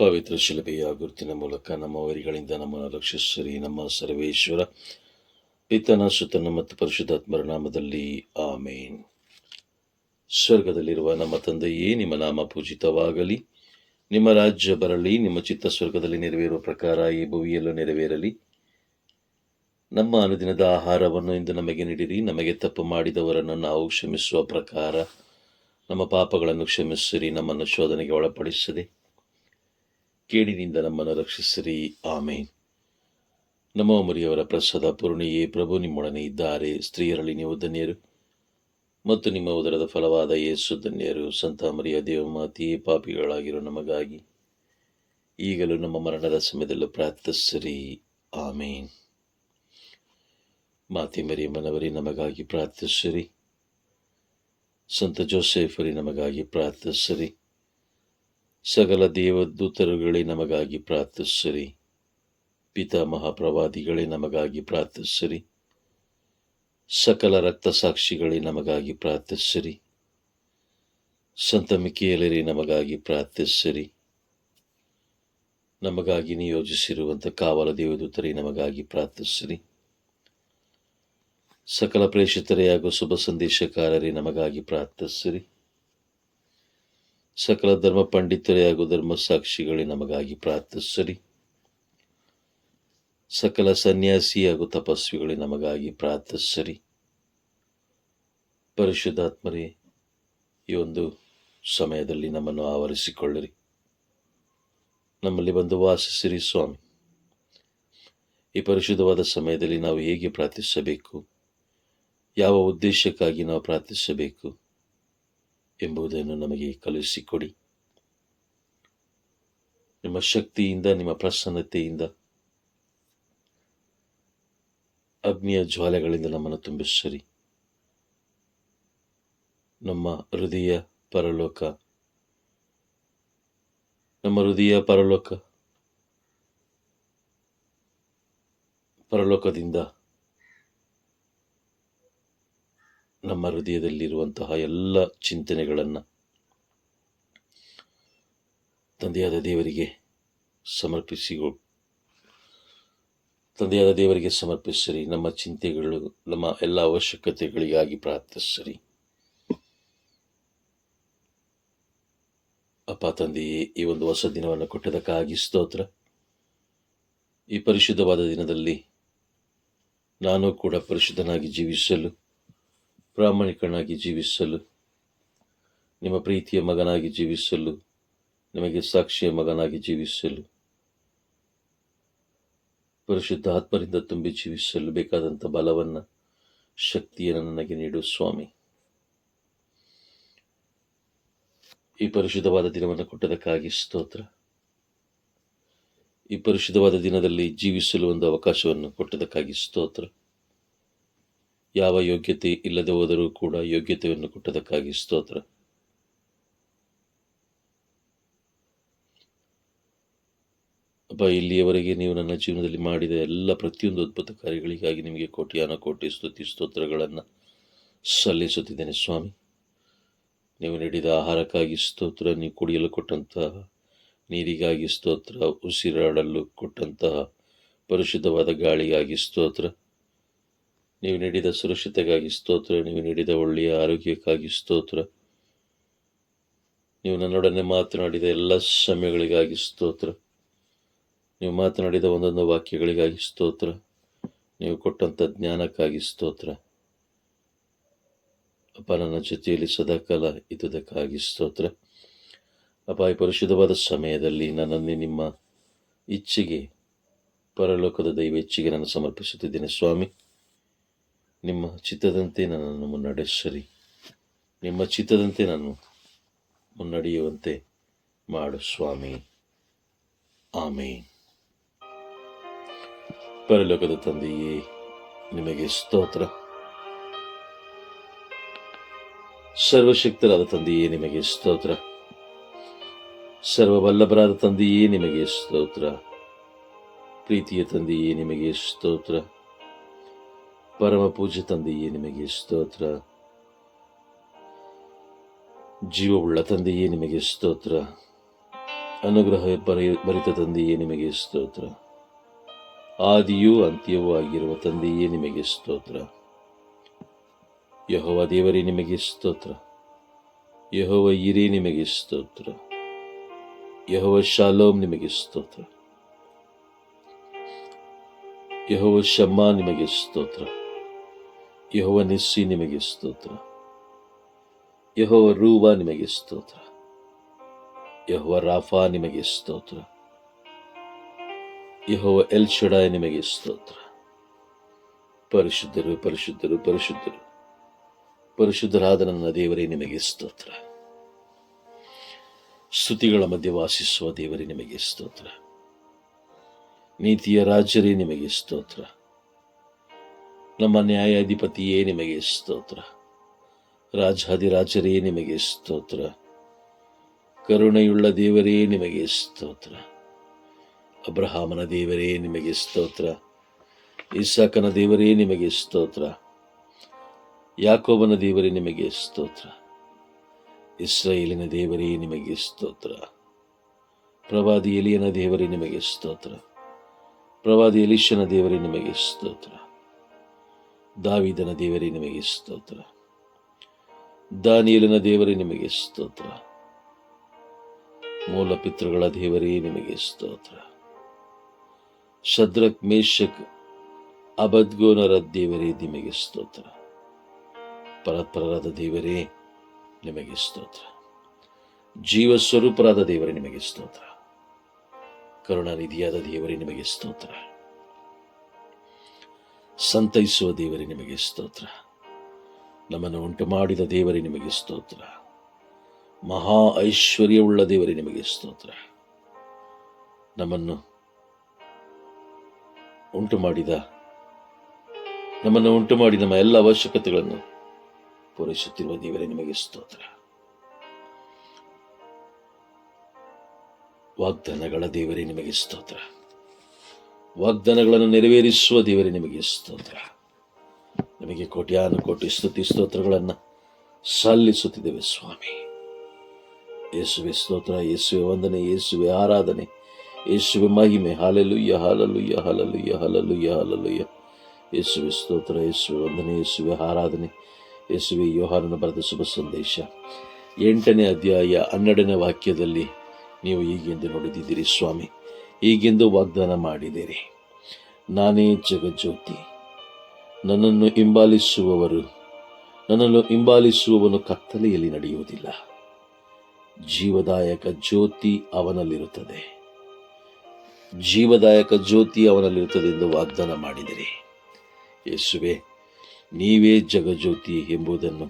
ಪವಿತ್ರ ಶಿಲಭೆಯ ಗುರುತಿನ ಮೂಲಕ ನಮ್ಮ ವೈರಿಗಳಿಂದ ನಮ್ಮನ್ನು ರಕ್ಷಿಸಿರಿ. ನಮ್ಮ ಸರ್ವೇಶ್ವರ ಪಿತನ, ಸುತನ ಮತ್ತು ಪರಿಶುದ್ಧಾತ್ಮರ ನಾಮದಲ್ಲಿ ಆಮೇನ್. ಸ್ವರ್ಗದಲ್ಲಿರುವ ನಮ್ಮ ತಂದೆಯೇ, ನಿಮ್ಮ ನಾಮ ಪೂಜಿತವಾಗಲಿ. ನಿಮ್ಮ ರಾಜ್ಯ ಬರಲಿ, ನಿಮ್ಮ ಚಿತ್ತ ಸ್ವರ್ಗದಲ್ಲಿ ನೆರವೇರುವ ಪ್ರಕಾರ ಈ ಭುವಿಯಲ್ಲೂ ನೆರವೇರಲಿ. ನಮ್ಮ ಅನುದಿನದ ಆಹಾರವನ್ನು ಇಂದು ನಮಗೆ ನೀಡಿರಿ. ನಮಗೆ ತಪ್ಪು ಮಾಡಿದವರನ್ನು ನಾವು ಕ್ಷಮಿಸುವ ಪ್ರಕಾರ ನಮ್ಮ ಪಾಪಗಳನ್ನು ಕ್ಷಮಿಸಿರಿ. ನಮ್ಮನ್ನು ಶೋಧನೆಗೆ ಒಳಪಡಿಸದೆ ಕೇಡಿನಿಂದ ನಮ್ಮನ್ನು ರಕ್ಷಿಸಿರಿ. ಆಮೇನ್. ನಮೋ ಮರಿಯವರ ಪ್ರಸಾದ ಪೂರ್ಣಿಯೇ ಪ್ರಭು ನಿಮ್ಮೊಡನೆ ಇದ್ದಾರೆ. ಸ್ತ್ರೀಯರಲ್ಲಿ ನೀವು ಧನ್ಯರು. ಮತ್ತು ನಿಮ್ಮ ಉದರದ ಫಲವಾದ ಯೇಸು ಧನ್ಯರು. ಸಂತ ಮರಿಯ ದೇವಮಾತೆಯೇ ಪಾಪಿಗಳಾಗಿರೋ ನಮಗಾಗಿ ಈಗಲೂ ನಮ್ಮ ಮರಣದ ಸಮಯದಲ್ಲೂ ಪ್ರಾರ್ಥಿಸಿರಿ. ಆಮೇನ್. ಮಾತೆ ಮರಿಯಮ್ಮನವರೇ ನಮಗಾಗಿ ಪ್ರಾರ್ಥಿಸಿರಿ. ಸಂತ ಜೋಸೆಫರಿ, ನಮಗಾಗಿ ಪ್ರಾರ್ಥಿಸಿರಿ. ಸಕಲ ದೇವದೂತರುಗಳೇ ನಮಗಾಗಿ ಪ್ರಾರ್ಥಿಸಿರಿ ಪಿತಾಮಹ ಪ್ರವಾದಿಗಳೇ ನಮಗಾಗಿ ಪ್ರಾರ್ಥಿಸಿರಿ ಸಕಲ ರಕ್ತ ಸಾಕ್ಷಿಗಳೇ ನಮಗಾಗಿ ಪ್ರಾರ್ಥಿಸಿರಿ ಸಂತ ನಮಗಾಗಿ ಪ್ರಾರ್ಥಿಸಿರಿ ನಮಗಾಗಿ ನಿಯೋಜಿಸಿರುವಂಥ ಕಾವಲ ದೇವದೂತರೇ ನಮಗಾಗಿ ಪ್ರಾರ್ಥಿಸಿರಿ ಸಕಲ ಪ್ರೇಷಿತರೇ ಹಾಗೂ ಶುಭ ಸಂದೇಶಕಾರರೇ ನಮಗಾಗಿ ಪ್ರಾರ್ಥಿಸಿರಿ ಸಕಲ ಧರ್ಮ ಪಂಡಿತರೇ ಹಾಗೂ ಧರ್ಮ ಸಾಕ್ಷಿಗಳೇ ನಮಗಾಗಿ ಪ್ರಾರ್ಥಿಸರಿ. ಸಕಲ ಸನ್ಯಾಸಿ ಹಾಗೂ ತಪಸ್ವಿಗಳೇ ನಮಗಾಗಿ ಪ್ರಾರ್ಥಿಸರಿ. ಪರಿಶುದ್ಧಾತ್ಮರೇ, ಈ ಒಂದು ಸಮಯದಲ್ಲಿ ನಮ್ಮನ್ನು ಆವರಿಸಿಕೊಳ್ಳಿರಿ. ನಮ್ಮಲ್ಲಿ ಬಂದು ವಾಸಿಸಿರಿ ಸ್ವಾಮಿ. ಈ ಪರಿಶುದ್ಧವಾದ ಸಮಯದಲ್ಲಿ ನಾವು ಹೇಗೆ ಪ್ರಾರ್ಥಿಸಬೇಕು? ಯಾವ ಉದ್ದೇಶಕ್ಕಾಗಿ ನಾವು ಪ್ರಾರ್ಥಿಸಬೇಕು? ಎಂಬುದನ್ನು ನಮಗೆ ಕಲಿಸಿಕೊಡಿ ನಿಮ್ಮ ಶಕ್ತಿಯಿಂದ, ನಿಮ್ಮ ಪ್ರಸನ್ನತೆಯಿಂದ, ಅಗ್ನಿಯ ಜ್ವಾಲೆಗಳಿಂದ ನಮ್ಮನ್ನು ತುಂಬಿಸಿರಿ. ನಮ್ಮ ಹೃದಯ ಪರಲೋಕ, ನಮ್ಮ ಹೃದಯ ಪರಲೋಕ, ಪರಲೋಕದಿಂದ ನಮ್ಮ ಹೃದಯದಲ್ಲಿರುವಂತಹ ಎಲ್ಲ ಚಿಂತನೆಗಳನ್ನು ತಂದೆಯಾದ ದೇವರಿಗೆ ಸಮರ್ಪಿಸಿಗೊ ತಂದೆಯಾದ ದೇವರಿಗೆ ಸಮರ್ಪಿಸಿರಿ ನಮ್ಮ ಚಿಂತೆಗಳು, ನಮ್ಮ ಎಲ್ಲ ಅವಶ್ಯಕತೆಗಳಿಗಾಗಿ ಪ್ರಾರ್ಥಿಸಿರಿ ಅಪ್ಪ, ತಂದೆಯೇ, ಈ ಒಂದು ಹೊಸ ದಿನವನ್ನು ಕೊಟ್ಟದಕ್ಕಾಗಿ ಸ್ತೋತ್ರ. ಈ ಪರಿಶುದ್ಧವಾದ ದಿನದಲ್ಲಿ ನಾನು ಕೂಡ ಪರಿಶುದ್ಧನಾಗಿ ಜೀವಿಸಲು ಪ್ರಾಮಾಣಿಕನಾಗಿ ಜೀವಿಸಲು, ನಿಮ್ಮ ಪ್ರೀತಿಯ ಮಗನಾಗಿ ಜೀವಿಸಲು, ನಿಮಗೆ ಸಾಕ್ಷಿಯ ಮಗನಾಗಿ ಜೀವಿಸಲು ಪರಿಶುದ್ಧ ಆತ್ಮರಿಂದ ತುಂಬಿ ಜೀವಿಸಲು ಬೇಕಾದಂಥ ಬಲವನ್ನು, ಶಕ್ತಿಯನ್ನು ನನಗೆ ನೀಡು ಸ್ವಾಮಿ. ಈ ಪರಿಶುದ್ಧವಾದ ದಿನವನ್ನು ಕೊಟ್ಟದಕ್ಕಾಗಿ ಸ್ತೋತ್ರ. ಈ ಪರಿಶುದ್ಧವಾದ ದಿನದಲ್ಲಿ ಜೀವಿಸಲು ಒಂದು ಅವಕಾಶವನ್ನು ಕೊಟ್ಟದಕ್ಕಾಗಿ ಸ್ತೋತ್ರ. ಯಾವ ಯೋಗ್ಯತೆ ಇಲ್ಲದೆ ಹೋದರೂ ಕೂಡ ಯೋಗ್ಯತೆಯನ್ನು ಕೊಟ್ಟದಕ್ಕಾಗಿ ಸ್ತೋತ್ರ. ಅಪ್ಪ ಇಲ್ಲಿಯವರೆಗೆ ನೀವು ನನ್ನ ಜೀವನದಲ್ಲಿ ಮಾಡಿದ ಎಲ್ಲ ಪ್ರತಿಯೊಂದು ಅದ್ಭುತ ಕಾರ್ಯಗಳಿಗಾಗಿ ನಿಮಗೆ ಕೋಟಿಯಾನ ಕೋಟಿ ಸ್ತುತಿ ಸ್ತೋತ್ರಗಳನ್ನು ಸಲ್ಲಿಸುತ್ತಿದ್ದೇನೆ ಸ್ವಾಮಿ. ನೀವು ನೀಡಿದ ಆಹಾರಕ್ಕಾಗಿ ಸ್ತೋತ್ರ, ನೀವು ಕುಡಿಯಲು ಕೊಟ್ಟಂತಹ ನೀರಿಗಾಗಿ ಸ್ತೋತ್ರ, ಉಸಿರಾಡಲು ಕೊಟ್ಟಂತಹ ಪರಿಶುದ್ಧವಾದ ಗಾಳಿಗಾಗಿ ಸ್ತೋತ್ರ ನೀವು ನೀಡಿದ ಸುರಕ್ಷತೆಗಾಗಿ ಸ್ತೋತ್ರ, ನೀವು ನೀಡಿದ ಒಳ್ಳೆಯ ಆರೋಗ್ಯಕ್ಕಾಗಿ ಸ್ತೋತ್ರ. ನೀವು ನನ್ನೊಡನೆ ಮಾತನಾಡಿದ ಎಲ್ಲ ಸಮಯಗಳಿಗಾಗಿ ಸ್ತೋತ್ರ. ನೀವು ಮಾತನಾಡಿದ ಒಂದೊಂದು ವಾಕ್ಯಗಳಿಗಾಗಿ ಸ್ತೋತ್ರ. ನೀವು ಕೊಟ್ಟಂಥ ಜ್ಞಾನಕ್ಕಾಗಿ ಸ್ತೋತ್ರ. ಅಪ್ಪ, ನನ್ನ ಜೊತೆಯಲ್ಲಿ ಸದಾಕಾಲ ಇದ್ದುದಕ್ಕಾಗಿ ಸ್ತೋತ್ರ. ಅಪ್ಪ ಪರಿಶುದ್ಧವಾದ ಸಮಯದಲ್ಲಿ ನನ್ನನ್ನೇ ನಿಮ್ಮ ಇಚ್ಛೆಗೆ, ಪರಲೋಕದ ದೈವ ಇಚ್ಛೆಗೆ ನಾನು ಸಮರ್ಪಿಸುತ್ತಿದ್ದೇನೆ. ಸ್ವಾಮಿ ನಿಮ್ಮ ಚಿತ್ತದಂತೆ ನನ್ನನ್ನು ಮುನ್ನಡೆಸರಿ. ನಿಮ್ಮ ಚಿತ್ತದಂತೆ ನಾನು ಮುನ್ನಡೆಯುವಂತೆ ಮಾಡು ಸ್ವಾಮಿ. ಆಮೇನ್. ಪರಲೋಕದ ತಂದೆಯೇ, ನಿಮಗೆ ಸ್ತೋತ್ರ. ಸರ್ವಶಕ್ತರಾದ ತಂದೆಯೇ, ನಿಮಗೆ ಸ್ತೋತ್ರ. ಸರ್ವವಲ್ಲಭರಾದ ತಂದೆಯೇ, ನಿಮಗೆ ಸ್ತೋತ್ರ. ಪ್ರೀತಿಯ ತಂದೆಯೇ, ನಿಮಗೆ ಸ್ತೋತ್ರ. ಪರಮ ಪೂಜ್ಯ ತಂದೆಯೇ, ನಿಮಗೆ ಸ್ತೋತ್ರ. ಜೀವವುಳ್ಳ ತಂದೆಯೇ, ನಿಮಗೆ ಸ್ತೋತ್ರ. ಅನುಗ್ರಹ ಭರಿತ ತಂದೆಯೇ, ನಿಮಗೆ ಸ್ತೋತ್ರ. ಆದಿಯೂ ಅಂತ್ಯವೂ ಆಗಿರುವ ತಂದೆಯೇ, ನಿಮಗೆ ಸ್ತೋತ್ರ. ಯಹೋವ ದೇವರೇ, ನಿಮಗೆ ಸ್ತೋತ್ರ. ಯಹೋವ ಇರೇ, ನಿಮಗೆ ಸ್ತೋತ್ರ. ಯಹೋವ ಶಾಲೋಮ್, ನಿಮಗೆ ಸ್ತೋತ್ರ. ಯಹೋವ ಶಮ್ಮ, ನಿಮಗೆ ಸ್ತೋತ್ರ. ಯಹೋವ ನಿಸ್ಸಿ ನಿಮಗೆ ಸ್ತೋತ್ರ. ಯಹೋವ ರೂಬ ನಿಮಗೆ ಸ್ತೋತ್ರ. ಯಹೋವ ರಾಫಾ ನಿಮಗೆ ಸ್ತೋತ್ರ. ಯಹೋವ ಎಲ್ ಶಡಾಯ್ ನಿಮಗೆ ಸ್ತೋತ್ರ. ಪರಿಶುದ್ಧರು ಪರಿಶುದ್ಧರು ಪರಿಶುದ್ಧರು. ಪರಿಶುದ್ಧರಾದ ನನ್ನ ದೇವರೇ ನಿಮಗೆ ಸ್ತೋತ್ರ. ಸ್ತುತಿಗಳ ಮಧ್ಯೆ ವಾಸಿಸುವ ದೇವರೇ ನಿಮಗೆ ಸ್ತೋತ್ರ. ನೀತಿಯ ರಾಜರೇ ನಿಮಗೆ ಸ್ತೋತ್ರ. ನಮ್ಮ ನ್ಯಾಯಾಧಿಪತಿಯೇ ನಿಮಗೆ ಸ್ತೋತ್ರ. ರಾಜಾಧಿರಾಜರೇ ನಿಮಗೆ ಸ್ತೋತ್ರ. ಕರುಣೆಯುಳ್ಳ ದೇವರೇ ನಿಮಗೆ ಸ್ತೋತ್ರ. ಅಬ್ರಹಾಮನ ದೇವರೇ ನಿಮಗೆ ಸ್ತೋತ್ರ. ಇಸಾಕನ ದೇವರೇ ನಿಮಗೆ ಸ್ತೋತ್ರ. ಯಾಕೋಬನ ದೇವರೇ ನಿಮಗೆ ಸ್ತೋತ್ರ. ಇಸ್ರಾಯೇಲಿನ ದೇವರೇ ನಿಮಗೆ ಸ್ತೋತ್ರ. ಪ್ರವಾದಿ ಎಲಿಯನ ದೇವರೇ ನಿಮಗೆ ಸ್ತೋತ್ರ. ಪ್ರವಾದಿ ಎಲಿಶನ ದೇವರೇ ನಿಮಗೆ ಸ್ತೋತ್ರ. ದಾವಿದನ ದೇವರೇ, ನಿಮಗೆ ಸ್ತೋತ್ರ. ದಾನಿಯಲಿನ ದೇವರೇ, ನಿಮಗೆ ಸ್ತೋತ್ರ. ಮೂಲ ಪಿತೃಗಳ ದೇವರೇ, ನಿಮಗೆ ಸ್ತೋತ್ರ. ಶದ್ರಕ್ ಮೇಷಕ್ ಅಬದ್ಗೋನರ ದೇವರೇ, ನಿಮಗೆ ಸ್ತೋತ್ರ. ಪರತ್ಪರರಾದ ದೇವರೇ, ನಿಮಗೆ ಸ್ತೋತ್ರ. ಜೀವ ಸ್ವರೂಪರಾದ ದೇವರೇ, ನಿಮಗೆ ಸ್ತೋತ್ರ. ಕರುಣಾನಿಧಿಯಾದ ದೇವರೇ, ನಿಮಗೆ ಸ್ತೋತ್ರ. ಸಂತೈಸುವ ದೇವರೇ ನಿಮಗೆ ಸ್ತೋತ್ರ. ನಮ್ಮನ್ನು ಉಂಟು ಮಾಡಿದ ದೇವರೇ ನಿಮಗೆ ಸ್ತೋತ್ರ. ಮಹಾ ಐಶ್ವರ್ಯವುಳ್ಳ ದೇವರೇ ನಿಮಗೆ ಸ್ತೋತ್ರ. ನಮ್ಮನ್ನು ಉಂಟು ಮಾಡಿದ ನಮ್ಮನ್ನು ಉಂಟು ಮಾಡಿ ನಮ್ಮ ಎಲ್ಲ ಅವಶ್ಯಕತೆಗಳನ್ನು ಪೂರೈಸುತ್ತಿರುವ ದೇವರೇ ನಿಮಗೆ ಸ್ತೋತ್ರ. ವಾಗ್ದಾನಗಳ ದೇವರೇ ನಿಮಗೆ ಸ್ತೋತ್ರ. ವಾಗ್ದಾನಗಳನ್ನು ನೆರವೇರಿಸುವ ದೇವರೇ, ನಿಮಗೆ ಸ್ತೋತ್ರ. ನಿಮಗೆ ಕೋಟ್ಯಾನು ಕೋಟಿ ಸ್ತುತಿ ಸ್ತೋತ್ರಗಳನ್ನು ಸಲ್ಲಿಸುತ್ತಿದ್ದೇವೆ ಸ್ವಾಮಿ. ಯೇಸುವೆ ಸ್ತೋತ್ರ, ಯೇಸುವೆ ವಂದನೆ, ಯೇಸುವೆ ಆರಾಧನೆ, ಯೇಸುವೆ ಮಹಿಮೆ. ಯ ಹ ಹಲ್ಲಲು ಯ ಯಸು ಯೇಸುವೆ ಸ್ತೋತ್ರ, ಯೇಸುವೆ ವಂದನೆ, ಯೇಸುವೆ ಆರಾಧನೆ, ಯೇಸುವೆ ಯೋಹಾನನ ಬರೆದ ಶುಭ ಸಂದೇಶ. ಎಂಟನೇ ಅಧ್ಯಾಯ ಹನ್ನೆರಡನೇ ವಾಕ್ಯದಲ್ಲಿ ನೀವು ಹೀಗೆಂದು ನೋಡಿದ್ದೀರಿ ಸ್ವಾಮಿ. ಹೀಗೆಂದು ವಾಗ್ದಾನ ಮಾಡಿದ್ದೀರಿ. ನಾನೇ ಜಗಜ್ಯೋತಿ. ನನ್ನನ್ನು ಹಿಂಬಾಲಿಸುವವರು, ನನ್ನನ್ನು ಹಿಂಬಾಲಿಸುವವನು ಕತ್ತಲೆಯಲ್ಲಿ ನಡೆಯುವುದಿಲ್ಲ. ಜೀವದಾಯಕ ಜ್ಯೋತಿ ಅವನಲ್ಲಿರುತ್ತದೆ. ಜೀವದಾಯಕ ಜ್ಯೋತಿ ಅವನಲ್ಲಿರುತ್ತದೆ ಎಂದು ವಾಗ್ದಾನ ಮಾಡಿದಿರಿ ಯೇಸುವೆ, ನೀವೇ ಜಗಜ್ಯೋತಿ ಎಂಬುದನ್ನು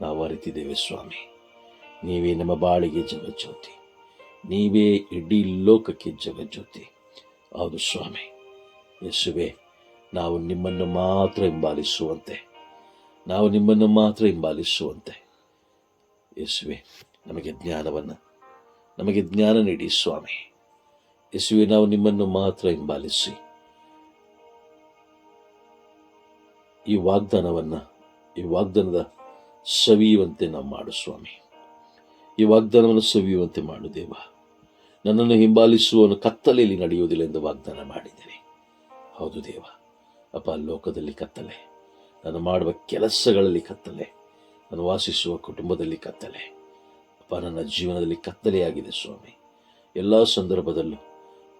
ನಾವು ಅರಿತಿದ್ದೇವೆ ಸ್ವಾಮಿ. ನೀವೇ ನಮ್ಮ ಬಾಳಿಗೆ ಜಗಜ್ಯೋತಿ. ನೀವೇ ಇಡೀ ಲೋಕಕ್ಕೆ ಜಗಜ್ಯೋತಿ ಹೌದು ಸ್ವಾಮಿ, ಯೇಸುವೆ, ನಾವು ನಿಮ್ಮನ್ನು ಮಾತ್ರ ಹಿಂಬಾಲಿಸುವಂತೆ, ನಾವು ನಿಮ್ಮನ್ನು ಮಾತ್ರ ಹಿಂಬಾಲಿಸುವಂತೆ. ಯೇಸುವೆ, ನಮಗೆ ಜ್ಞಾನವನ್ನು, ನಮಗೆ ಜ್ಞಾನ ನೀಡಿ ಸ್ವಾಮಿ. ಯೇಸುವೆ, ನಾವು ನಿಮ್ಮನ್ನು ಮಾತ್ರ ಹಿಂಬಾಲಿಸಿ, ಈ ವಾಗ್ದಾನವನ್ನು, ಈ ವಾಗ್ದಾನದ ಸವಿಯುವಂತೆ ನಾವು ಮಾಡು ಸ್ವಾಮಿ. ಈ ವಾಗ್ದಾನವನ್ನು ಸವಿಯುವಂತೆ ಮಾಡು ದೇವ. ನನ್ನನ್ನು ಹಿಂಬಾಲಿಸುವವನು ಕತ್ತಲೆಯಲ್ಲಿ ನಡೆಯುವುದಿಲ್ಲ ಎಂದು ವಾಗ್ದಾನ ಮಾಡಿದ್ದೇನೆ. ಹೌದು ದೇವ ಅಪ್ಪ ಲೋಕದಲ್ಲಿ ಕತ್ತಲೆ, ನಾನು ಮಾಡುವ ಕೆಲಸಗಳಲ್ಲಿ ಕತ್ತಲೆ, ನಾನು ವಾಸಿಸುವ ಕುಟುಂಬದಲ್ಲಿ ಕತ್ತಲೆ. ಅಪ್ಪ, ನನ್ನ ಜೀವನದಲ್ಲಿ ಕತ್ತಲೆಯಾಗಿದೆ ಸ್ವಾಮಿ. ಎಲ್ಲ ಸಂದರ್ಭದಲ್ಲೂ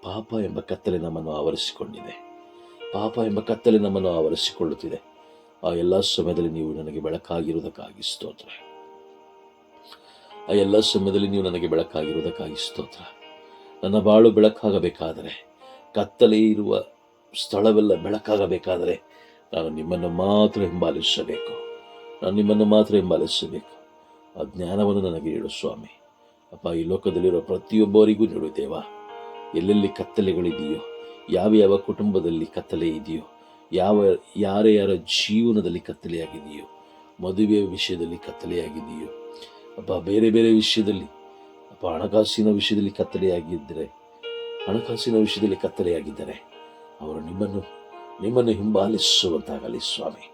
ಪಾಪ ಎಂಬ ಕತ್ತಲೆ ನಮ್ಮನ್ನು ಆವರಿಸಿಕೊಂಡಿದೆ. ಪಾಪ ಎಂಬ ಕತ್ತಲೆ ನಮ್ಮನ್ನು ಆವರಿಸಿಕೊಳ್ಳುತ್ತಿದೆ. ಆ ಎಲ್ಲ ಸಮಯದಲ್ಲಿ ನೀವು ನನಗೆ ಬೆಳಕಾಗಿರುವುದಕ್ಕಾಗಿ ಸ್ತೋತ್ರ. ಆ ಎಲ್ಲ ಸಮಯದಲ್ಲಿ ನೀವು ನನಗೆ ಬೆಳಕಾಗಿರುವುದಕ್ಕಾಗಿ ಸ್ತೋತ್ರ. ನನ್ನ ಬಾಳು ಬೆಳಕಾಗಬೇಕಾದರೆ, ಕತ್ತಲೆ ಇರುವ ಸ್ಥಳವೆಲ್ಲ ಬೆಳಕಾಗಬೇಕಾದರೆ ನಾನು ನಿಮ್ಮನ್ನು ಮಾತ್ರ ಹಿಂಬಾಲಿಸಬೇಕು. ನಾನು ನಿಮ್ಮನ್ನು ಮಾತ್ರ ಹಿಂಬಾಲಿಸಬೇಕು. ಆ ಜ್ಞಾನವನ್ನು ನನಗೆ ನೀಡು ಸ್ವಾಮಿ. ಅಪ್ಪ, ಈ ಲೋಕದಲ್ಲಿರೋ ಪ್ರತಿಯೊಬ್ಬರಿಗೂ ನೀಡು ದೇವ. ಎಲ್ಲೆಲ್ಲಿ ಕತ್ತಲೆಗಳಿದೆಯೋ, ಯಾವ ಯಾವ ಕುಟುಂಬದಲ್ಲಿ ಕತ್ತಲೆ ಇದೆಯೋ, ಯಾವ ಯಾರ ಯಾರ ಜೀವನದಲ್ಲಿ ಕತ್ತಲೆಯಾಗಿದೆಯೋ, ಮದುವೆಯ ವಿಷಯದಲ್ಲಿ ಕತ್ತಲೆಯಾಗಿದೆಯೋ, ಅಪ್ಪ, ಬೇರೆ ಬೇರೆ ವಿಷಯದಲ್ಲಿ ಅಪ್ಪ ಹಣಕಾಸಿನ ವಿಷಯದಲ್ಲಿ ಕತ್ತಲೆಯಾಗಿದ್ದರೆ, ಹಣಕಾಸಿನ ವಿಷಯದಲ್ಲಿ ಕತ್ತಲೆಯಾಗಿದ್ದರೆ ಅವರು ನಿಮ್ಮನ್ನು ನಿಮ್ಮನ್ನು ಹಿಂಬಾಲಿಸುವಂತಾಗಲಿ ಸ್ವಾಮಿ.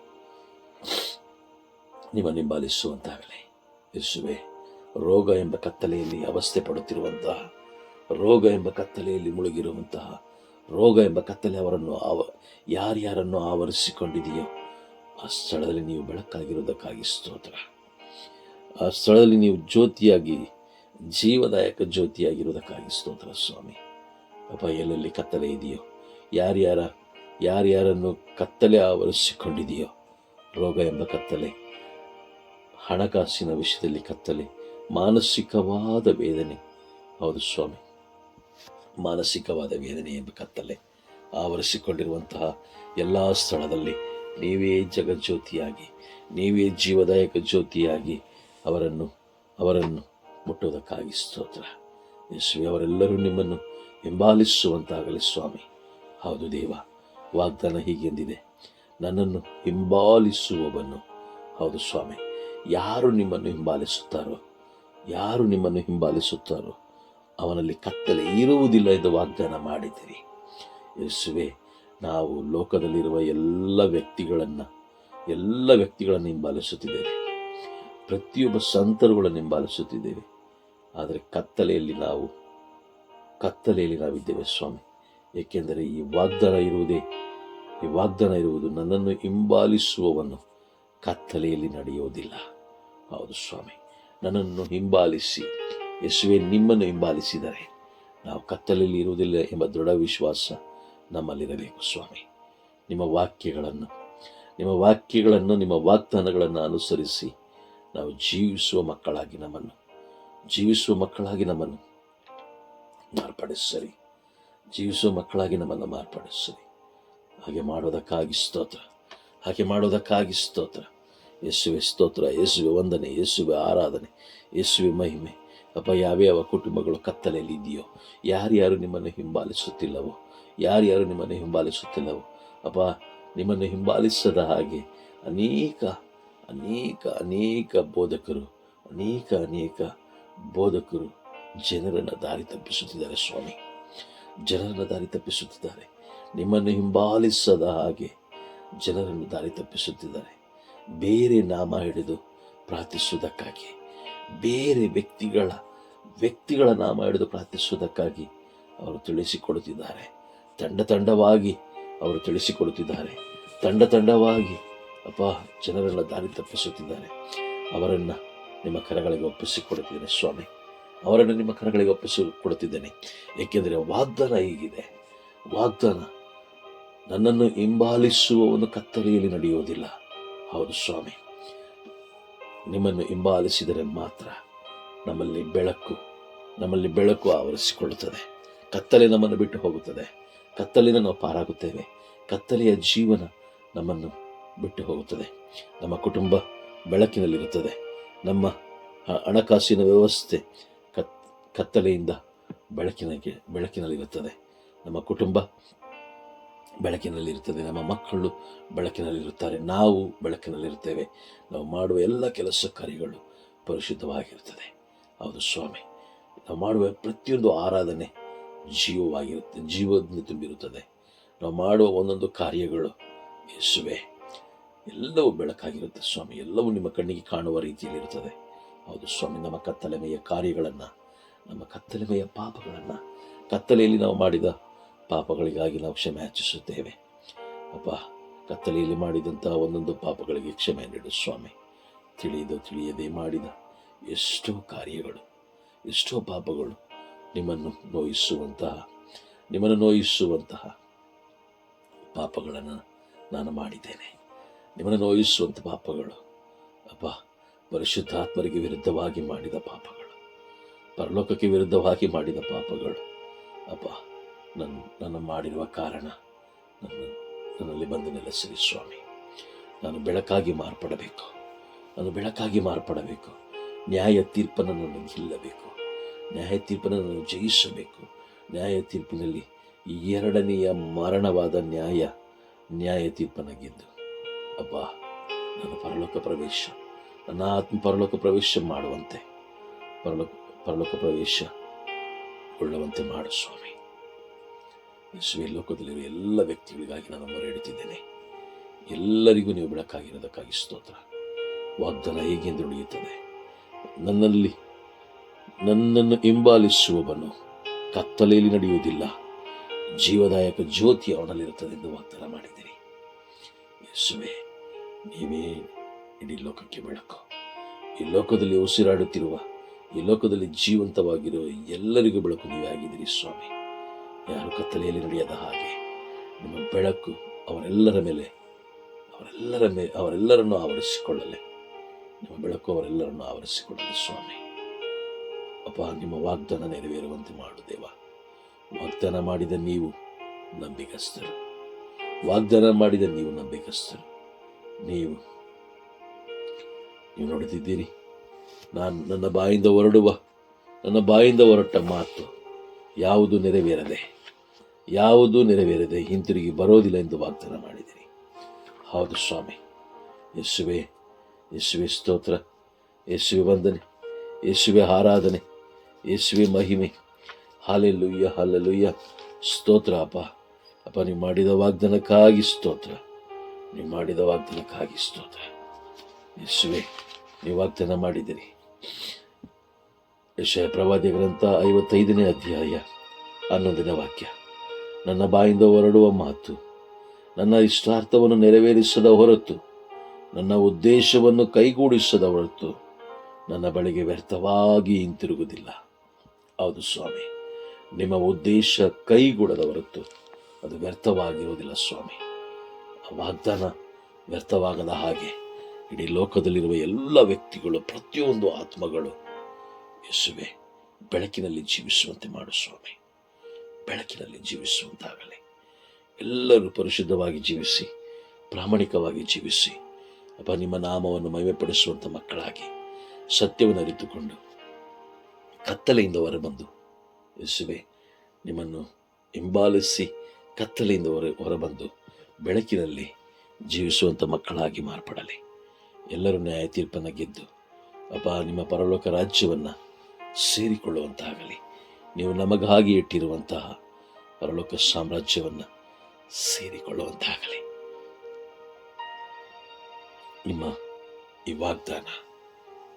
ನಿಮ್ಮನ್ನು ಹಿಂಬಾಲಿಸುವಂತಾಗಲಿ. ಯೇಸುವೆ, ರೋಗ ಎಂಬ ಕತ್ತಲೆಯಲ್ಲಿ ಅವಸ್ಥೆ ಪಡುತ್ತಿರುವಂತಹ, ರೋಗ ಎಂಬ ಕತ್ತಲೆಯಲ್ಲಿ ಮುಳುಗಿರುವಂತಹ, ರೋಗ ಎಂಬ ಕತ್ತಲೆ ಅವರನ್ನು ಆವ, ಯಾರ್ಯಾರನ್ನು ಆವರಿಸಿಕೊಂಡಿದೆಯೋ ಆ ಸ್ಥಳದಲ್ಲಿ ನೀವು ಬೆಳಕಾಗಿರುವುದಕ್ಕಾಗಿ ಸ್ತೋತ್ರ. ಆ ಸ್ಥಳದಲ್ಲಿ ನೀವು ಜ್ಯೋತಿಯಾಗಿ ಜೀವದಾಯಕ ಜ್ಯೋತಿಯಾಗಿರುವುದಕ್ಕಾಗಿ ಸ್ತೋತ್ರ, ಸ್ವಾಮಿ. ಅಪ್ಪ ಎಲ್ಲೆಲ್ಲಿ ಕತ್ತಲೆ ಇದೆಯೋ? ಯಾರ್ಯಾರ, ಯಾರ್ಯಾರನ್ನು ಕತ್ತಲೆ ಆವರಿಸಿಕೊಂಡಿದೆಯೋ? ರೋಗ ಎಂಬ ಕತ್ತಲೆ, ಹಣಕಾಸಿನ ವಿಷಯದಲ್ಲಿ ಕತ್ತಲೆ, ಮಾನಸಿಕವಾದ ವೇದನೆ. ಹೌದು, ಸ್ವಾಮಿ. ಮಾನಸಿಕವಾದ ವೇದನೆ ಎಂಬ ಕತ್ತಲೆ ಆವರಿಸಿಕೊಂಡಿರುವಂತಹ ಎಲ್ಲ ಸ್ಥಳದಲ್ಲಿ ನೀವೇ ಜಗಜ್ಯೋತಿಯಾಗಿ, ನೀವೇ ಜೀವದಾಯಕ ಜ್ಯೋತಿಯಾಗಿ ಅವರನ್ನು ಅವರನ್ನು ಮುಟ್ಟುವುದಕ್ಕಾಗಿ ಸ್ತೋತ್ರ. ಯೇಸುವೆ, ಅವರೆಲ್ಲರೂ ನಿಮ್ಮನ್ನು ಹಿಂಬಾಲಿಸುವಂತಾಗಲಿ ಸ್ವಾಮಿ. ಹೌದು ದೇವ, ವಾಗ್ದಾನ ಹೀಗೆಂದಿದೆ. ನನ್ನನ್ನು ಹಿಂಬಾಲಿಸುವವನು. ಹೌದು ಸ್ವಾಮಿ, ಯಾರು ನಿಮ್ಮನ್ನು ಹಿಂಬಾಲಿಸುತ್ತಾರೋ, ಯಾರು ನಿಮ್ಮನ್ನು ಹಿಂಬಾಲಿಸುತ್ತಾರೋ, ಅವನಲ್ಲಿ ಕತ್ತಲೆ ಇರುವುದಿಲ್ಲ ಎಂದು ವಾಗ್ದಾನ ಮಾಡಿದ್ದೀರಿ. ಯೇಸುವೆ, ನಾವು ಲೋಕದಲ್ಲಿರುವ ಎಲ್ಲ ವ್ಯಕ್ತಿಗಳನ್ನು ಎಲ್ಲ ವ್ಯಕ್ತಿಗಳನ್ನು ಹಿಂಬಾಲಿಸುತ್ತಿದ್ದೇವೆ. ಪ್ರತಿಯೊಬ್ಬ ಸಂತರುಗಳನ್ನು ಹಿಂಬಾಲಿಸುತ್ತಿದ್ದೇವೆ. ಆದರೆ ಕತ್ತಲೆಯಲ್ಲಿ ನಾವು, ಕತ್ತಲೆಯಲ್ಲಿ ನಾವಿದ್ದೇವೆ ಸ್ವಾಮಿ. ಏಕೆಂದರೆ ಈ ವಾಗ್ದಾನ ಇರುವುದೇ, ಈ ವಾಗ್ದಾನ ಇರುವುದು ನನ್ನನ್ನು ಹಿಂಬಾಲಿಸುವವನು. ಕತ್ತಲೆಯಲ್ಲಿ ನಡೆಯುವುದಿಲ್ಲ. ಹೌದು ಸ್ವಾಮಿ, ನನ್ನನ್ನು ಹಿಂಬಾಲಿಸಿ, ಯೇಸುವೆ ನಿಮ್ಮನ್ನು ಹಿಂಬಾಲಿಸಿದರೆ ನಾವು ಕತ್ತಲೆಯಲ್ಲಿ ಇರುವುದಿಲ್ಲ ಎಂಬ ದೃಢ ವಿಶ್ವಾಸ ನಮ್ಮಲ್ಲಿರಬೇಕು ಸ್ವಾಮಿ. ನಿಮ್ಮ ವಾಕ್ಯಗಳನ್ನು ನಿಮ್ಮ ವಾಕ್ಯಗಳನ್ನು, ನಿಮ್ಮ ವಾಗ್ದಾನಗಳನ್ನು ಅನುಸರಿಸಿ ನಾವು ಜೀವಿಸುವ ಮಕ್ಕಳಾಗಿ ನಮ್ಮನ್ನು ಜೀವಿಸುವ ಮಕ್ಕಳಾಗಿ ನಮ್ಮನ್ನು ಮಾರ್ಪಡಿಸರಿ. ಜೀವಿಸುವ ಮಕ್ಕಳಾಗಿ ನಮ್ಮನ್ನು ಮಾರ್ಪಡಿಸರಿ. ಹಾಗೆ ಮಾಡೋದಕ್ಕಾಗಿ ಸ್ತೋತ್ರ. ಹಾಗೆ ಮಾಡೋದಕ್ಕಾಗಿ ಸ್ತೋತ್ರ. ಯೇಸುವೆ ಸ್ತೋತ್ರ, ಯೇಸುವೆ ವಂದನೆ, ಯೇಸುವೆ ಆರಾಧನೆ, ಯೇಸುವೆ ಮಹಿಮೆ. ಅಪ್ಪ, ಯಾವ್ಯಾವ ಕುಟುಂಬಗಳು ಕತ್ತಲೆಯಲ್ಲಿ ಇದೆಯೋ, ಯಾರ್ಯಾರು ನಿಮ್ಮನ್ನು ಹಿಂಬಾಲಿಸುತ್ತಿಲ್ಲವೋ, ಯಾರ್ಯಾರು ನಿಮ್ಮನ್ನು ಹಿಂಬಾಲಿಸುತ್ತಿಲ್ಲವೋ, ಅಪ್ಪ, ನಿಮ್ಮನ್ನು ಹಿಂಬಾಲಿಸದ ಹಾಗೆ ಅನೇಕ ಅನೇಕ ಅನೇಕ ಬೋಧಕರು, ಅನೇಕ ಅನೇಕ ಬೋಧಕರು ಜನರನ್ನು ದಾರಿ ತಪ್ಪಿಸುತ್ತಿದ್ದಾರೆ ಸ್ವಾಮಿ. ಜನರನ್ನು ದಾರಿ ತಪ್ಪಿಸುತ್ತಿದ್ದಾರೆ. ನಿಮ್ಮನ್ನು ಹಿಂಬಾಲಿಸದ ಹಾಗೆ ಜನರನ್ನು ದಾರಿ ತಪ್ಪಿಸುತ್ತಿದ್ದಾರೆ. ಬೇರೆ ನಾಮ ಹಿಡಿದು ಪ್ರಾರ್ಥಿಸುವುದಕ್ಕಾಗಿ, ಬೇರೆ ವ್ಯಕ್ತಿಗಳ ವ್ಯಕ್ತಿಗಳ ನಾಮ ಹಿಡಿದು ಪ್ರಾರ್ಥಿಸುವುದಕ್ಕಾಗಿ ಅವರು ತಿಳಿಸಿಕೊಡುತ್ತಿದ್ದಾರೆ. ತಂಡ ತಂಡವಾಗಿ ಅವರು ತಿಳಿಸಿಕೊಡುತ್ತಿದ್ದಾರೆ. ತಂಡ ತಂಡವಾಗಿ ಅಪ್ಪ ಜನರನ್ನು ದಾರಿ ತಪ್ಪಿಸುತ್ತಿದ್ದಾರೆ. ಅವರನ್ನು ನಿಮ್ಮ ಕರಗಳಿಗೆ ಒಪ್ಪಿಸಿಕೊಡುತ್ತಿದ್ದೇನೆ, ಸ್ವಾಮಿ. ಅವರನ್ನು ನಿಮ್ಮ ಕರಗಳಿಗೆ ಒಪ್ಪಿಸಿ ಕೊಡುತ್ತಿದ್ದೇನೆ ಏಕೆಂದರೆ ವಾಗ್ದಾನ ಹೀಗಿದೆ. ವಾಗ್ದಾನ ನನ್ನನ್ನು ಹಿಂಬಾಲಿಸುವವನು ಕತ್ತಲೆಯಲ್ಲಿ ನಡೆಯುವುದಿಲ್ಲ. ಹೌದು, ಸ್ವಾಮಿ. ನಿಮ್ಮನ್ನು ಹಿಂಬಾಲಿಸಿದರೆ ಮಾತ್ರ ನಮ್ಮಲ್ಲಿ ಬೆಳಕು ನಮ್ಮಲ್ಲಿ ಬೆಳಕು ಆವರಿಸಿಕೊಳ್ಳುತ್ತದೆ. ಕತ್ತಲೆ ನಮ್ಮನ್ನು ಬಿಟ್ಟು ಹೋಗುತ್ತದೆ. ಕತ್ತಲಿನ ನಾವು ಪಾರಾಗುತ್ತೇವೆ. ಕತ್ತಲೆಯ ಜೀವನ ನಮ್ಮನ್ನು ಬಿಟ್ಟು ಹೋಗುತ್ತದೆ. ನಮ್ಮ ಕುಟುಂಬ ಬೆಳಕಿನಲ್ಲಿರುತ್ತದೆ. ನಮ್ಮ ಹಣಕಾಸಿನ ವ್ಯವಸ್ಥೆ ಕತ್, ಕತ್ತಲೆಯಿಂದ ಬೆಳಕಿನಗೆ, ಬೆಳಕಿನಲ್ಲಿರುತ್ತದೆ. ನಮ್ಮ ಕುಟುಂಬ ಬೆಳಕಿನಲ್ಲಿರುತ್ತದೆ. ನಮ್ಮ ಮಕ್ಕಳು ಬೆಳಕಿನಲ್ಲಿರುತ್ತಾರೆ. ನಾವು ಬೆಳಕಿನಲ್ಲಿರುತ್ತೇವೆ. ನಾವು ಮಾಡುವ ಎಲ್ಲ ಕೆಲಸ ಕಾರ್ಯಗಳು ಪರಿಶುದ್ಧವಾಗಿರುತ್ತದೆ. ಹೌದು ಸ್ವಾಮಿ. ನಾವು ಮಾಡುವ ಪ್ರತಿಯೊಂದು ಆರಾಧನೆ ಜೀವವಾಗಿರುತ್ತೆ, ಜೀವದಿಂದ ತುಂಬಿರುತ್ತದೆ. ನಾವು ಮಾಡುವ ಒಂದೊಂದು ಕಾರ್ಯಗಳು ಯೇಸುವೆ. ಎಲ್ಲವೂ ಬೆಳಕಾಗಿರುತ್ತೆ, ಸ್ವಾಮಿ. ಎಲ್ಲವೂ ನಿಮ್ಮ ಕಣ್ಣಿಗೆ ಕಾಣುವ ರೀತಿಯಲ್ಲಿರುತ್ತದೆ. ಹೌದು ಸ್ವಾಮಿ, ನಮ್ಮ ಕತ್ತಲೆಮೆಯ ಕಾರ್ಯಗಳನ್ನು, ನಮ್ಮ ಕತ್ತಲೆಮೆಯ ಪಾಪಗಳನ್ನು, ಕತ್ತಲೆಯಲ್ಲಿ ನಾವು ಮಾಡಿದ ಪಾಪಗಳಿಗಾಗಿ ನಾವು ಕ್ಷಮೆ ಯಾಚಿಸುತ್ತೇವೆ ಅಪ್ಪ, ಕತ್ತಲೆಯಲ್ಲಿ ಮಾಡಿದಂತಹ ಒಂದೊಂದು ಪಾಪಗಳಿಗೆ ಕ್ಷಮೆ ನೀಡು ಸ್ವಾಮಿ. ತಿಳಿದು ತಿಳಿಯದೆ ಮಾಡಿದ ಎಷ್ಟೋ ಕಾರ್ಯಗಳು, ಎಷ್ಟೋ ಪಾಪಗಳು ನಿಮ್ಮನ್ನು ನೋಯಿಸುವಂತಹ ನಿಮ್ಮನ್ನು ನೋಯಿಸುವಂತಹ ಪಾಪಗಳನ್ನು ನಾನು ಮಾಡಿದ್ದೇನೆ. ನಿಮ್ಮನ್ನು ನೋಯಿಸುವಂಥ ಪಾಪಗಳು. ಅಪ್ಪ, ಪರಿಶುದ್ಧಾತ್ಮರಿಗೆ ವಿರುದ್ಧವಾಗಿ ಮಾಡಿದ ಪಾಪಗಳು. ಪರಲೋಕಕ್ಕೆ ವಿರುದ್ಧವಾಗಿ ಮಾಡಿದ ಪಾಪಗಳು. ಅಪ್ಪ ನನ್ನ ನನ್ನ ಮಾಡಿರುವ ಕಾರಣ ನನ್ನ, ನನ್ನಲ್ಲಿ ಬಂದು ನೆಲೆಸಿರಿ ಸ್ವಾಮಿ. ನಾನು ಬೆಳಕಾಗಿ ಮಾರ್ಪಡಬೇಕು. ನಾನು ಬೆಳಕಾಗಿ ಮಾರ್ಪಡಬೇಕು. ನ್ಯಾಯ ತೀರ್ಪನ್ನು ನಾನು ಗೆಲ್ಲಬೇಕು ನ್ಯಾಯ ತೀರ್ಪನ್ನು ನಾನು ಜಯಿಸಬೇಕು. ನ್ಯಾಯ ತೀರ್ಪಿನಲ್ಲಿ ಎರಡನೆಯ ಮರಣವಾದ ನ್ಯಾಯ ನ್ಯಾಯ ತೀರ್ಪನ್ನು ಅಪ್ಪ ನನ್ನ ಪರಲೋಕ ಪ್ರವೇಶ, ನನ್ನ ಆತ್ಮ ಪರಲೋಕ ಪ್ರವೇಶ ಮಾಡುವಂತೆ, ಪರಲೋಕ ಪರಲೋಕ ಪ್ರವೇಶ ಕೊಳ್ಳುವಂತೆ ಮಾಡು ಸ್ವಾಮಿ. ಯೇಸುವೆ ಲೋಕದಲ್ಲಿರುವ ಎಲ್ಲ ವ್ಯಕ್ತಿಗಳಿಗಾಗಿ ನಾನು ಮೊರೆ ಇಡುತ್ತಿದ್ದೇನೆ ಎಲ್ಲರಿಗೂ ನೀವು ಬೆಳಕಾಗಿರೋದಕ್ಕಾಗಿ ಸ್ತೋತ್ರ. ವಾಗ್ದಾನ ಹೇಗೆಂದು ಉಳಿಯುತ್ತದೆ ನನ್ನಲ್ಲಿ, ನನ್ನನ್ನು ಹಿಂಬಾಲಿಸುವವನು ಕತ್ತಲೆಯಲ್ಲಿ ನಡೆಯುವುದಿಲ್ಲ. ಜೀವದಾಯಕ ಜ್ಯೋತಿ ಅವನಲ್ಲಿರುತ್ತದೆ ಎಂದು ವಾಗ್ದಾನ ಮಾಡಿದಿರಿ ಯೇಸುವೆ ನೀವೇ ಇಡೀ ಲೋಕಕ್ಕೆ ಬೆಳಕು ಈ ಲೋಕದಲ್ಲಿ ಉಸಿರಾಡುತ್ತಿರುವ, ಈ ಲೋಕದಲ್ಲಿ ಜೀವಂತವಾಗಿರುವ ಎಲ್ಲರಿಗೂ ಬೆಳಕು ನೀವೇ ಆಗಿದ್ದೀರಿ ಸ್ವಾಮಿ. ಯಾರು ಕತ್ತಲೆಯಲ್ಲಿ ನಡೆಯದ ಹಾಗೆ, ನಿಮ್ಮ ಬೆಳಕು ಅವರೆಲ್ಲರ ಮೇಲೆ ಅವರೆಲ್ಲರ ಮೇಲೆ ಅವರೆಲ್ಲರನ್ನು ಆವರಿಸಿಕೊಳ್ಳಲಿ. ನಿಮ್ಮ ಬೆಳಕು ಅವರೆಲ್ಲರನ್ನು ಆವರಿಸಿಕೊಳ್ಳಲಿ ಸ್ವಾಮಿ. ಅಪ್ಪ, ನಿಮ್ಮ ವಾಗ್ದಾನ ನೆರವೇರುವಂತೆ ಮಾಡು ದೇವ. ವಾಗ್ದಾನ ಮಾಡಿದ ನೀವು ನಂಬಿಕಸ್ಥರು ವಾಗ್ದಾನ ಮಾಡಿದ ನೀವು ನಂಬಿಕಸ್ಥರು ನೀವು. ನೀವು ನೋಡುತ್ತಿದ್ದೀರಿ? ನಾನು ನನ್ನ ಬಾಯಿಂದ ಹೊರಡುವ, ನನ್ನ ಬಾಯಿಂದ ಹೊರಟ ಮಾತು ಯಾವುದು ನೆರವೇರದೆ ಯಾವುದು ನೆರವೇರದೆ ಹಿಂತಿರುಗಿ ಬರೋದಿಲ್ಲ ಎಂದು ವಾಗ್ದಾನ ಮಾಡಿದಿರಿ ಹೌದು ಸ್ವಾಮಿ, ಯೇಸುವೆ ಯೇಸುವೆ ಸ್ತೋತ್ರ ಯಶುವೆ ವಂದನೆ, ಯೇಸುವೆ ಆರಾಧನೆ, ಯೇಸುವೆ ಮಹಿಮೆ. ಹಾಲೆಲ್ಲುಯ್ಯ ಹಾಲೆಲ್ಲುಯ್ಯ ಸ್ತೋತ್ರ, ಅಪ್ಪ ಅಪ್ಪ, ನೀವು ಮಾಡಿದ ವಾಗ್ದಾನಕ್ಕಾಗಿ ಸ್ತೋತ್ರ. ನೀವು ಮಾಡಿದ ವಾಗ್ದಾನಕ್ಕಾಗಿ ಸ್ತೋತ್ರ. ಯೇಸುವೆ ನೀವು ವಾಗ್ದಾನ ಮಾಡಿದಿರಿ ಯಶ ಪ್ರವಾದಿ ಗ್ರಂಥ ಐವತ್ತೈದನೇ ಅಧ್ಯಾಯ ಹನ್ನೊಂದನೇ ವಾಕ್ಯ. ನನ್ನ ಬಾಯಿಂದ ಹೊರಡುವ ಮಾತು, ನನ್ನ ಇಷ್ಟಾರ್ಥವನ್ನು ನೆರವೇರಿಸದ ಹೊರತು, ನನ್ನ ಉದ್ದೇಶವನ್ನು ಕೈಗೂಡಿಸದ ಹೊರತು ನನ್ನ ಬಳಿಗೆ ವ್ಯರ್ಥವಾಗಿ ಹಿಂತಿರುಗುವುದಿಲ್ಲ. ಹೌದು ಸ್ವಾಮಿ, ನಿಮ್ಮ ಉದ್ದೇಶ ಕೈಗೂಡದ ಹೊರತು ಅದು ವ್ಯರ್ಥವಾಗಿರುವುದಿಲ್ಲ ಸ್ವಾಮಿ. ವಾಗ್ದಾನ ವ್ಯರ್ಥವಾಗದ ಹಾಗೆ ಇಡೀ ಲೋಕದಲ್ಲಿರುವ ಎಲ್ಲ ವ್ಯಕ್ತಿಗಳು, ಪ್ರತಿಯೊಂದು ಆತ್ಮಗಳು ಯೇಸುವೆ, ಬೆಳಕಿನಲ್ಲಿ ಜೀವಿಸುವಂತೆ ಮಾಡು ಸ್ವಾಮಿ. ಬೆಳಕಿನಲ್ಲಿ ಜೀವಿಸುವಂತಾಗಲಿ. ಎಲ್ಲರೂ ಪರಿಶುದ್ಧವಾಗಿ ಜೀವಿಸಿ, ಪ್ರಾಮಾಣಿಕವಾಗಿ ಜೀವಿಸಿ, ಅಪ್ಪ ನಿಮ್ಮ ನಾಮವನ್ನು ಮಹಿಮೆಪಡಿಸುವಂಥ ಮಕ್ಕಳಾಗಿ ಸತ್ಯವನ್ನು ಅರಿತುಕೊಂಡು ಕತ್ತಲೆಯಿಂದ ಹೊರಬಂದು ಯೇಸುವೆ ನಿಮ್ಮನ್ನು ಹಿಂಬಾಲಿಸಿ ಕತ್ತಲೆಯಿಂದ ಹೊರ, ಹೊರಬಂದು ಬೆಳಕಿನಲ್ಲಿ ಜೀವಿಸುವಂಥ ಮಕ್ಕಳಾಗಿ ಮಾರ್ಪಡಲಿ. ಎಲ್ಲರೂ ನ್ಯಾಯ ತೀರ್ಪನ್ನು ಗೆದ್ದು ಅಪ್ಪ ನಿಮ್ಮ ಪರಲೋಕ ರಾಜ್ಯವನ್ನು ಸೇರಿಕೊಳ್ಳುವಂತಾಗಲಿ. ನೀವು ನಮಗಾಗಿ ಇಟ್ಟಿರುವಂತಹ ಪರಲೋಕ ಸಾಮ್ರಾಜ್ಯವನ್ನು ಸೇರಿಕೊಳ್ಳುವಂತಾಗಲಿ. ನಿಮ್ಮ ಈ ವಾಗ್ದಾನ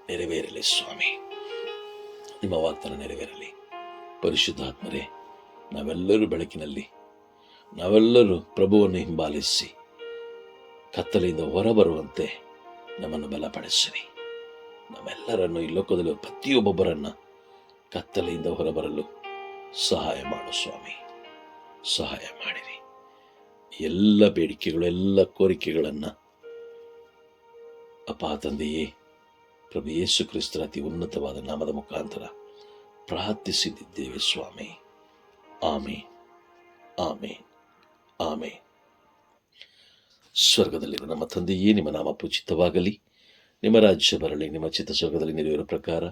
ನೆರವೇರಲಿ ಸ್ವಾಮಿ. ನಿಮ್ಮ ವಾಗ್ದಾನ ನೆರವೇರಲಿ. ಪರಿಶುದ್ಧಾತ್ಮರೇ, ನಾವೆಲ್ಲರೂ ಬೆಳಕಿನಲ್ಲಿ ನಾವೆಲ್ಲರೂ ಪ್ರಭುವನ್ನು ಹಿಂಬಾಲಿಸಿ ಕತ್ತಲೆಯಿಂದ ಹೊರಬರುವಂತೆ ನಮ್ಮನ್ನು ಬಲಪಡಿಸಿರಿ. ನಮ್ಮೆಲ್ಲರನ್ನು ಈ ಲೋಕದಲ್ಲಿ ಪ್ರತಿಯೊಬ್ಬೊಬ್ಬರನ್ನು ಕತ್ತಲೆಯಿಂದ ಹೊರಬರಲು ಸಹಾಯ ಮಾಡು ಸ್ವಾಮಿ. ಸಹಾಯ ಮಾಡಿರಿ. ಎಲ್ಲ ಬೇಡಿಕೆಗಳು, ಎಲ್ಲ ಕೋರಿಕೆಗಳನ್ನು ಅಪಾ ತಂದೆಯೇ, ಪ್ರಭು ಯೇಸು ಕ್ರಿಸ್ತರ ಅತಿ ಉನ್ನತವಾದ ನಾಮದ ಮುಖಾಂತರ ಪ್ರಾರ್ಥಿಸಿದ್ದೇವೆ ಸ್ವಾಮಿ. ಆಮೆ ಆಮೆ ಆಮೆ. ಸ್ವರ್ಗದಲ್ಲಿರುವ ನಮ್ಮ ತಂದೆಯೇ ನಿಮ್ಮ ನಾಮ ಪೂಜಿತವಾಗಲಿ. ನಿಮ್ಮ ರಾಜ್ಯ ಬರಲಿ, ನಿಮ್ಮ ಚಿತ್ತ ಸ್ವರ್ಗದಲ್ಲಿ ನೆರವೇರೋ ಪ್ರಕಾರ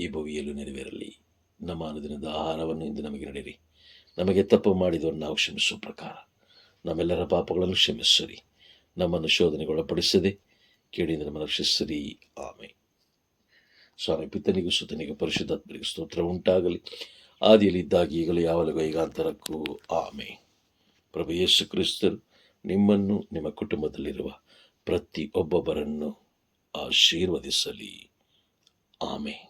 ಈ ಭುವಿಯಲ್ಲೂ ನೆರವೇರಲಿ. ನಮ್ಮ ಅನುದಿನದ ಆಹಾರವನ್ನು ಇಂದು ನಮಗೆ ನಡೆಯಿರಿ ನಮಗೆ ತಪ್ಪು ಮಾಡಿದವರು ನಾವು ಕ್ಷಮಿಸುವ ಪ್ರಕಾರ. ನಮ್ಮೆಲ್ಲರ ಪಾಪಗಳನ್ನು ಕ್ಷಮಿಸಿರಿ. ನಮ್ಮನ್ನು ಶೋಧನೆಗೊಳಪಡಿಸದೆ ಕೇಳಿದ ನಮ್ಮ ರಕ್ಷಿಸಿರಿ. ಆಮೆ. ಸ್ವಾಮಿ, ಪಿತನಿಗೂ ಸುತನಿಗೂ ಪರಿಶುದ್ಧಾತ್ಮರಿಗೂ ಸ್ತೋತ್ರ ಉಂಟಾಗಲಿ. ಆದಿಯಲ್ಲಿ ಇದ್ದಾಗ ಈಗಲೂ ಯಾವಲಿಗೂ ಈಗಾಂತರಕ್ಕೂ ಆಮೆ. ಪ್ರಭು ಯೇಸು ಕ್ರಿಸ್ತರು ನಿಮ್ಮನ್ನು ನಿಮ್ಮ ಕುಟುಂಬದಲ್ಲಿರುವ ಪ್ರತಿ ಒಬ್ಬೊಬ್ಬರನ್ನು ಆಶೀರ್ವದಿಸಲಿ. ಆಮೆ